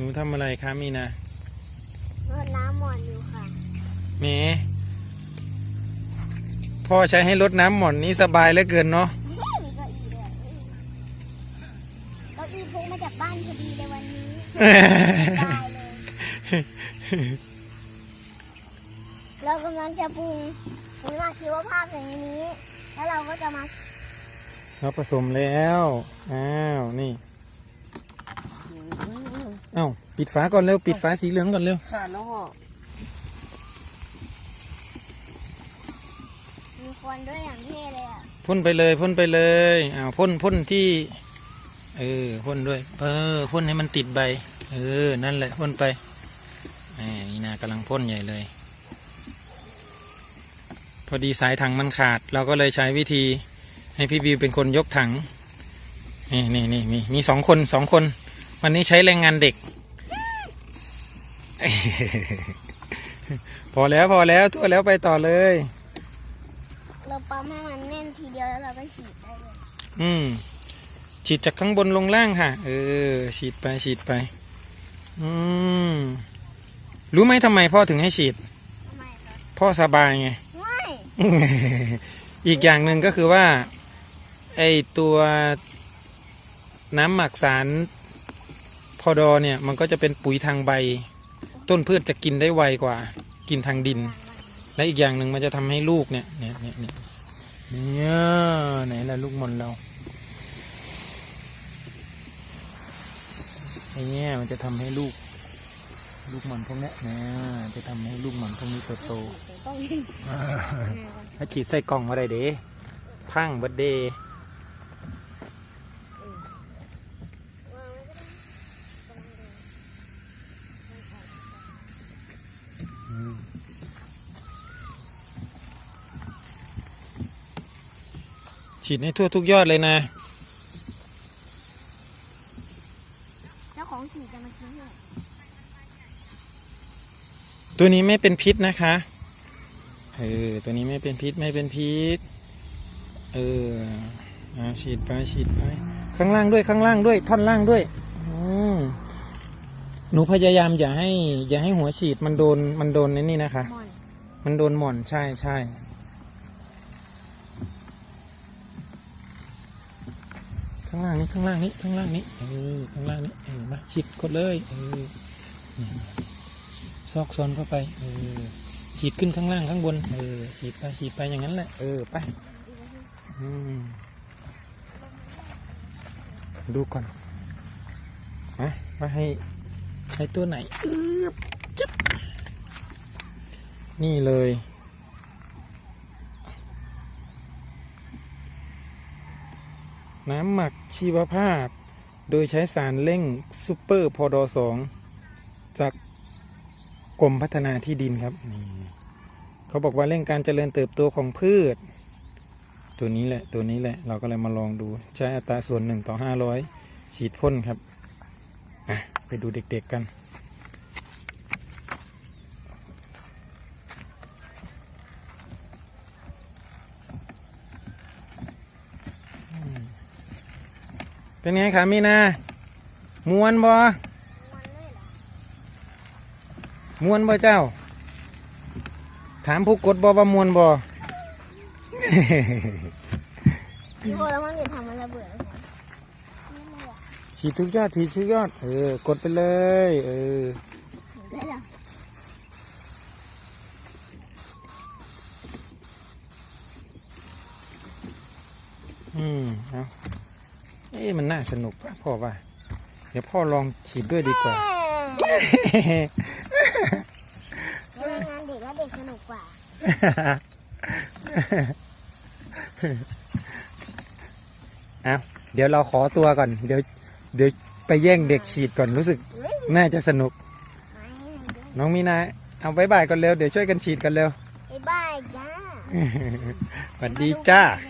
นูทำอะไรคะมีนารดน้ำหมอนอยู่ค่ะเมพ่อใช้ให้รดน้ำหม่อนนี้สบายเหลือเกินเนาะมีเก้าอี้ด้วยเก้าอี้พกมาจากบ้านพอดีเลยวันนี้ตายเลย เรากำลังจะปรุงปรุงหมักชีวภาพอย่างนี้ แล้วเราก็จะมาเราผสมแล้ว อ้าว นี่ เอ้าปิดฝาก่อนเร็วปิดฝาสีเหลืองก่อนเร็วขาดแล้วเหรอมีควันด้วยอย่างเท่เลยอะพ่นไปเลยพ่นไปเลยอ้าวพ่นพ่นที่ เออพ่นด้วย เออพ่นให้มันติดใบ เออ นั่นแหละพ่นไปแหมนี่นากำลังพ่นใหญ่เลย พอดีสายถังมันขาด เราก็เลยใช้วิธี ให้พี่บิวเป็นคนยกถัง นี่นี่นี่มีมีสองคนสองคน วันนี้ใช้แรงงานเด็ก พอแล้วพอแล้วทั่วแล้วไปต่อเลย เราปั๊มให้มันแน่นทีเดียวแล้วเราก็ฉีดได้เลยอืมฉีดจากข้างบนลงล่างค่ะ เออ ฉีดไปฉีดไป อืมรู้ไหมทำไมพ่อถึงให้ฉีด ทำไมครับพ่อสบายไง ไม่อีกอย่างหนึ่งก็คือว่า ไอตัวน้ำหมักสาร พอดอเนี่ยมันก็จะเป็นปุ๋ยทางใบ ต้นพืชจะกินได้ไวกว่า กินทางดิน และอีกอย่างหนึ่งมันจะทำให้ลูกเนี่ยเนี่ยเนี่ยเนี่ยเนี่ยไหนล่ะลูกมนเราไอเนี่ยมันจะทำให้ลูก ลูกหมันพวกเนี้ยนะจะทำให้ลูกหมันพวกนี้เติบโตต้องถ้าฉีดใส่กล่องอะไรเด้พังเบัดเดย์ ฉีดให้ทั่วทุกยอดเลยนะเจ้าของฉีดจะมากินให้ตัวนี้ไม่เป็นพิษนะคะเออตัวนี้ไม่เป็นพิษไม่เป็นพิษ เออเอาฉีดไปฉีดไป ข้างล่างด้วยข้างล่างด้วย ท่อนล่างด้วยอืม หนูพยายามอย่าให้ อย่าให้หัวฉีดมันโดนมันโดนในนี่นะคะหมอนมันโดนหม่อนใช่ใช่ข้างล่างนี้ข้างล่างนี้ข้างล่างนี้เออข้างล่างนี้เออมาฉีดกดเลยเออนี่ซอกซอนเข้าไปเออฉีดขึ้นข้างล่างข้างบนเออฉีดไปฉีดไปอย่างนั้นแหละเออไปอืมดูก่อนมามาให้ใช้ตัวไหนอึ๊บจึ๊บนี่เลย น้ำหมักชีวภาพ โดยใช้สารเร่งซูเปอร์พอดอสองจากกรมพัฒนาที่ดินครับนี่เขาบอกว่าเร่งการเจริญเติบโตของพืช ตัวนี้แหละตัวนี้แหละเราก็เลยมาลองดูใช้อัตราส่วนหนึ่งต่อห้าร้อยฉีดพ่นครับอะ ไปดูเด็กๆกัน เป็นไงคะมีนามวนบอมวนบ่เจ้า ถามผู้กดบ่ว่ามวนบ่พี่โคแล้วมันจะทำมันรเบิดไหมไม่ไม่หรอก ฉีดทุกยอดฉีดทุกยอด เออ กดไปเลย เออได้เหรออืมเอาเอ๊ะมันน่าสนุกอะพ่อว่า เดี๋ยวพ่อลองฉีดด้วยดีกว่าเวลางานเด็กแล้วเด็กสนุกกว่าเอาเดี๋ยวเราขอตัวก่อน เดี๋ยว เดี๋ยวไปแย่งเด็กฉีดก่อนรู้สึก น่าจะสนุก น้องมีนาเอาบายบายก่อนเร็ว เดี๋ยวช่วยกันฉีดกันเร็ว บ๊ายบายจ้า สวัสดีจ้าบ๊าย